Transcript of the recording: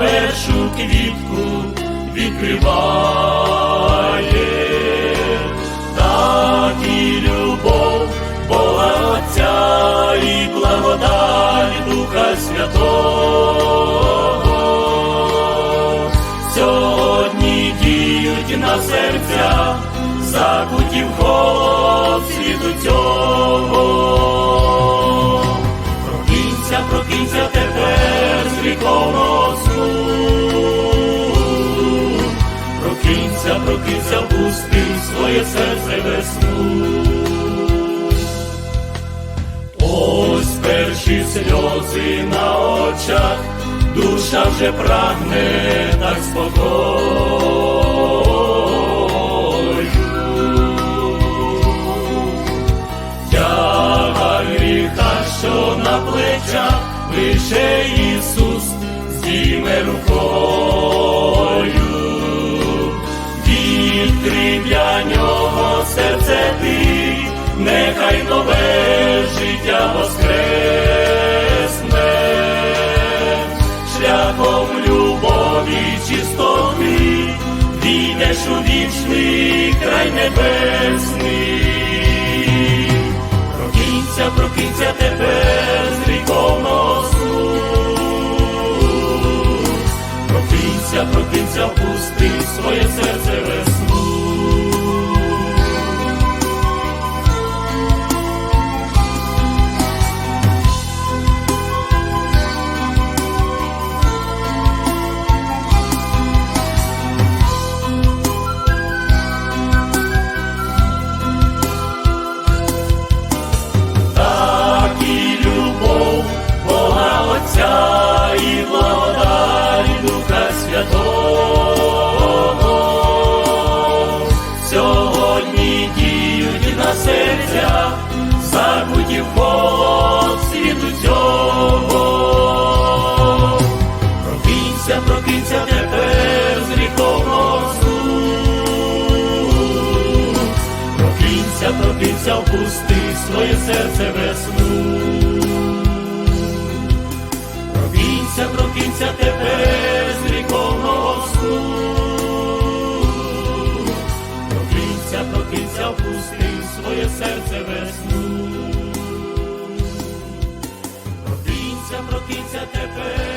першу квітку відкриває. Так і любов Бога Отця і благодать Духа Святого сьогодні діють на серця, закуті в холод світу. Серце весну. Ось перші сльози на очах, душа вже прагне так спокою. Тяга гріха, що на плечах, лише Ісус здійме рукою. Війдеш у вічний край небесний. Прокинься, прокинься тепер з віковного сну. Прокинься, прокинься, пусти своє серце весну. Світу цього. Прокинься, прокинься тепер з гріховного сну. Прокинься, прокинься, впусти своє серце весну. Прокинься, прокинься тепер з гріховного сну. Весну. Прокинься, прокинься тепер